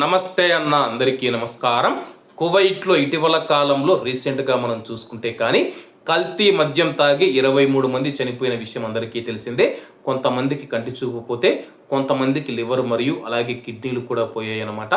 నమస్తే అన్న అందరికీ నమస్కారం. కువైట్లో ఇటీవల కాలంలో రీసెంట్గా మనం చూసుకుంటే కానీ కల్తీ మద్యం తాగి ఇరవై మూడు మంది చనిపోయిన విషయం అందరికీ తెలిసిందే. కొంతమందికి కంటి చూపుపోతే కొంతమందికి లివర్ మరియు అలాగే కిడ్నీలు కూడా పోయాయి అనమాట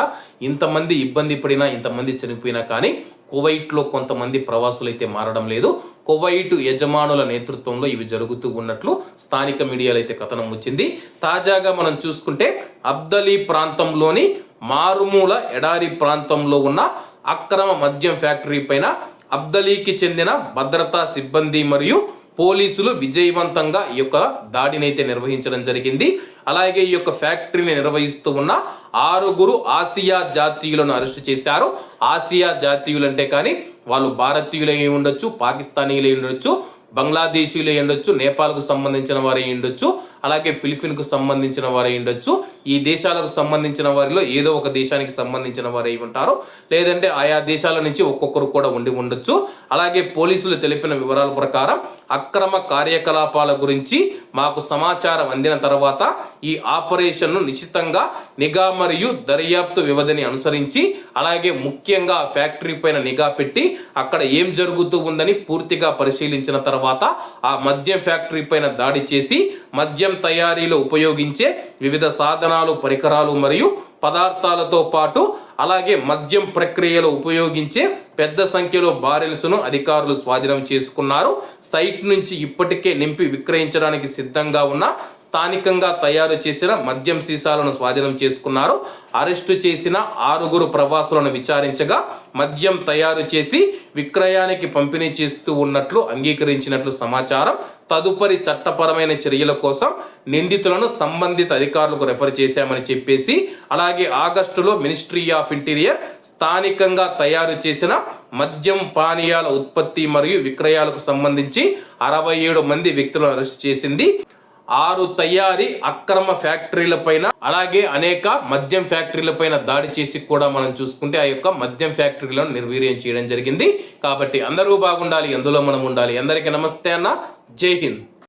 ఇంతమంది ఇబ్బంది పడినా ఇంతమంది చనిపోయినా కానీ కువైట్లో కొంతమంది ప్రవాసులు అయితే మారడం లేదు. కువైట్ యజమానుల నేతృత్వంలో ఇవి జరుగుతూ ఉన్నట్లు స్థానిక మీడియాలో అయితే కథనం వచ్చింది. తాజాగా మనం చూసుకుంటే అబ్దలీ ప్రాంతంలోని మారుమూల ఎడారి ప్రాంతంలో ఉన్న అక్రమ మద్యం ఫ్యాక్టరీ పైన అబ్దలీకి చెందిన భద్రతా సిబ్బంది మరియు పోలీసులు విజయవంతంగా ఈ యొక్క దాడినైతే నిర్వహించడం జరిగింది. అలాగే ఈ యొక్క ఫ్యాక్టరీని నిర్వహిస్తూ ఉన్న ఆరుగురు ఆసియా జాతీయులను అరెస్ట్ చేశారు. ఆసియా జాతీయులు అంటే కానీ వాళ్ళు భారతీయులై ఉండొచ్చు పాకిస్తానీయులై ఉండొచ్చు బంగ్లాదేశీయులై ఉండొచ్చు నేపాల్కు సంబంధించిన వారై ఉండొచ్చు. అలాగే ఫిలిపిన్కు సంబంధించిన వారు ఉండొచ్చు. ఈ దేశాలకు సంబంధించిన వారిలో ఏదో ఒక దేశానికి సంబంధించిన వారు అయి ఉంటారు. లేదంటే ఆయా దేశాల నుంచి ఒక్కొక్కరు కూడా ఉండి ఉండొచ్చు. అలాగే పోలీసులు తెలిపిన వివరాల ప్రకారం అక్రమ కార్యకలాపాల గురించి మాకు సమాచారం అందిన తర్వాత ఈ ఆపరేషన్ను నిశ్చితంగా నిఘా మరియు దర్యాప్తు వ్యవధిని అనుసరించి అలాగే ముఖ్యంగా ఫ్యాక్టరీ పైన నిఘా పెట్టి అక్కడ ఏం జరుగుతూ ఉందని పూర్తిగా పరిశీలించిన తర్వాత ఆ మద్యం ఫ్యాక్టరీ పైన దాడి చేసి మద్యం తయారీలో ఉపయోగించే వివిధ సాధనాలు పరికరాలు మరియు పదార్థాలతో పాటు అలాగే మద్యం ప్రక్రియలో ఉపయోగించే పెద్ద సంఖ్యలో బారెల్స్ను అధికారులు స్వాధీనం చేసుకున్నారు. సైట్ నుంచి ఇప్పటికే నింపి విక్రయించడానికి సిద్ధంగా ఉన్న స్థానికంగా తయారు చేసిన మద్యం సీసాలను స్వాధీనం చేసుకున్నారు. అరెస్టు చేసిన ఆరుగురు ప్రవాసులను విచారించగా మద్యం తయారు చేసి విక్రయానికి పంపిణీ చేస్తూ ఉన్నట్లు అంగీకరించినట్లు సమాచారం తదుపరి చట్టపరమైన చర్యల కోసం నిందితులను సంబంధిత అధికారులకు రెఫర్ చేశామని చెప్పేసి అలాగే ఆగస్టులో మినిస్ట్రీ ఆఫ్ ఇంటీరియర్ స్థానికంగా తయారు చేసిన మద్యం పానీయాల ఉత్పత్తి మరియు విక్రయాలకు సంబంధించి అరవై ఏడు మంది వ్యక్తులను అరెస్ట్ చేసింది. ఆరు తయారీ అక్రమ ఫ్యాక్టరీల పైన అలాగే అనేక మద్యం ఫ్యాక్టరీల పైన దాడి చేసి కూడా మనం చూసుకుంటే ఆ యొక్క మద్యం ఫ్యాక్టరీలను నిర్వీర్యం చేయడం జరిగింది. కాబట్టి అందరూ బాగుండాలి ఎందులో మనం ఉండాలి. అందరికీ నమస్తే అన్న. జై హింద్.